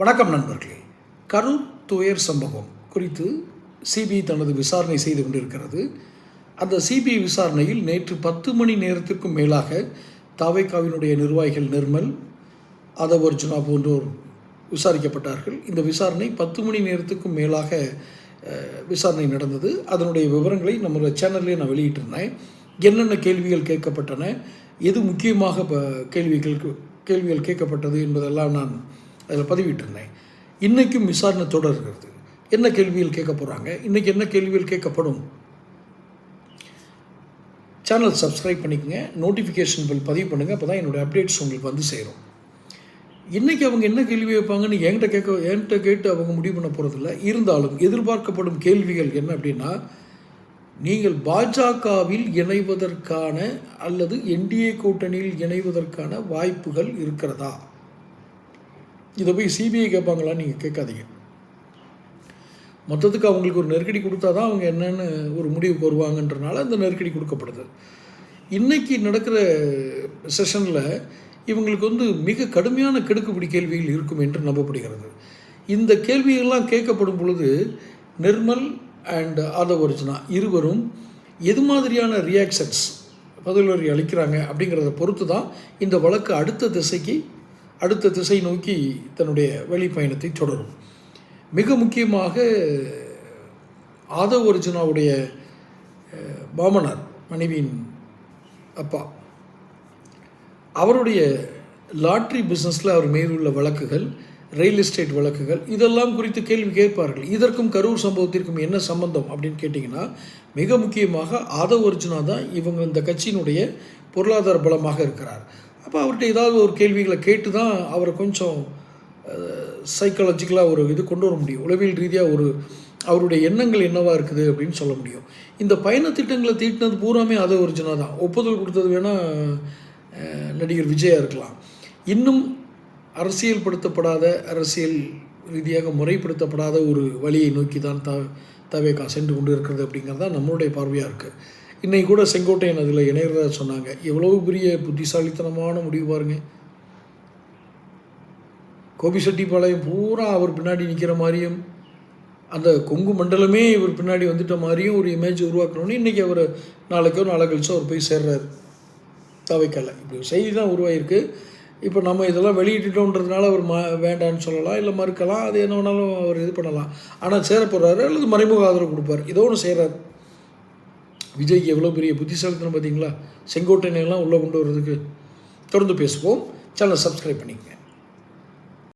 வணக்கம் நண்பர்களே. கரூர் துயர் சம்பவம் குறித்து சிபிஐ தனது விசாரணை செய்து கொண்டிருக்கிறது. அந்த சிபிஐ விசாரணையில் நேற்று பத்து மணி நேரத்திற்கும் மேலாக தாவைக்காவினுடைய நிர்வாகிகள் நிர்மல் அதவர்ஜுனா போன்றோர் விசாரிக்கப்பட்டார்கள். இந்த விசாரணை பத்து மணி நேரத்துக்கும் மேலாக விசாரணை நடந்தது. அதனுடைய விவரங்களை நம்மளோட சேனல்லே நான் வெளியிட்டிருந்தேன். என்னென்ன கேள்விகள் கேட்கப்பட்டன எது முக்கியமாக ப- கேள்விகள் கேள்விகள் கேட்கப்பட்டது என்பதெல்லாம் நான் அதில் பதிவிட்டிருந்தேன். இன்றைக்கும் விசாரணை தொடர்கிறது. என்ன கேள்விகள் கேட்க போகிறாங்க இன்றைக்கி என்ன கேள்விகள் கேட்கப்படும்? சேனல் சப்ஸ்கிரைப் பண்ணிக்கங்க. நோட்டிஃபிகேஷன் பில் பதிவு பண்ணுங்கள் அப்போ தான் என்னோடய அப்டேட்ஸ் உங்களுக்கு வந்து சேரும். இன்றைக்கி அவங்க என்ன கேள்வி வைப்பாங்கன்னு என்கிட்ட கேட்க என்கிட்ட கேட்டு அவங்க முடிவு பண்ண போகிறதில்ல இருந்தாலும் எதிர்பார்க்கப்படும் கேள்விகள் என்ன அப்படின்னா நீங்கள் பாஜகவில் இணைவதற்கான அல்லது என்டிஏ கூட்டணியில் இணைவதற்கான வாய்ப்புகள் இருக்கிறதா? இதை போய் சிபிஐ கேட்பாங்களான்னு நீங்கள் கேட்காதீங்க. மொத்தத்துக்கு அவங்களுக்கு ஒரு நெருக்கடி கொடுத்தா தான் அவங்க என்னென்னு ஒரு முடிவுக்கு வருவாங்கன்றனால அந்த நெருக்கடி கொடுக்கப்படுது. இன்றைக்கி நடக்கிற செஷனில் இவங்களுக்கு வந்து மிக கடுமையான கெடுக்குப்பிடி கேள்விகள் இருக்கும் என்று நம்பப்படுகிறது. இந்த கேள்விகள்லாம் கேட்கப்படும் பொழுது நிர்மல் அண்ட் ஆதவர்ஜுனா இருவரும் எது மாதிரியான ரியாக்ஷன்ஸ் பதிலுரை அளிக்கிறாங்க அப்படிங்கிறத பொறுத்து தான் இந்த வழக்கு அடுத்த திசைக்கு அடுத்த திசை நோக்கி தன்னுடைய வழிப்பயணத்தை தொடரும். மிக முக்கியமாக ஆதவ் அர்ஜுனாவுடைய பாமனார் மனைவியின் அப்பா. அவருடைய லாட்ரி பிஸ்னஸில் அவர் மேலுள்ள உள்ள வழக்குகள் ரியல் எஸ்டேட் வழக்குகள் இதெல்லாம் குறித்து கேள்வி கேட்பார்கள். இதற்கும் கரூர் சம்பவத்திற்கும் என்ன சம்பந்தம் அப்படின்னு கேட்டிங்கன்னா மிக முக்கியமாக ஆதவ் அர்ஜுனா தான் இவங்க இந்த கட்சியினுடைய பொருளாதார பலமாக இருக்கிறார். அப்போ அவர்கிட்ட ஏதாவது ஒரு கேள்விகளை கேட்டு தான் அவரை கொஞ்சம் சைக்காலஜிக்கலாக ஒரு இது கொண்டு வர முடியும். உளவியல் ரீதியாக ஒரு அவருடைய எண்ணங்கள் என்னவாக இருக்குது அப்படின்னு சொல்ல முடியும். இந்த பயண திட்டங்களை தீட்டினது பூராமே அது ஒரிஜினா தான். ஒப்புதல் கொடுத்தது வேணால் நடிகர் விஜயா இருக்கலாம். இன்னும் அரசியல்படுத்தப்படாத அரசியல் ரீதியாக முறைப்படுத்தப்படாத ஒரு வழியை நோக்கி தான் த தவேகா சென்று கொண்டு இருக்கிறது அப்படிங்கிறது தான் நம்மளுடைய பார்வையாக இருக்குது இன்றைக்கி கூட செங்கோட்டையன் அதில் இணையதாக சொன்னாங்க. எவ்வளோ பெரிய புத்திசாலித்தனமான முடிவு பாருங்க. கோபிசெட்டிப்பாளையம் பூரா அவர் பின்னாடி நிற்கிற மாதிரியும் அந்த கொங்கு மண்டலமே இவர் பின்னாடி வந்துட்ட மாதிரியும் ஒரு இமேஜ் உருவாக்கணும்னு இன்றைக்கி அவர் நாளைக்கோ நாளை கழிச்சோ அவர் போய் சேர்றாரு. தவைக்கலை. இப்படி செய்தி தான் உருவாயிருக்கு. இப்போ நம்ம இதெல்லாம் வெளியிட்டுட்டோன்றதுனால அவர் ம வேண்டான்னு சொல்லலாம் இல்லை மறுக்கலாம் அது என்ன வேணாலும் அவர் இது பண்ணலாம். ஆனால் சேர போகிறாரு அல்லது மறைமுக ஆதரவு கொடுப்பார். ஏதோ ஒன்று செய்கிறார் விஜய்க்கு எவ்வளோ பெரிய புத்திசாலித்தனம் பார்த்தீங்களா? செங்கோட்டையெல்லாம் உள்ளே கொண்டு வர்றதுக்கு தொடர்ந்து பேசுவோம். சேனலை சப்ஸ்கிரைப் பண்ணிக்கங்க.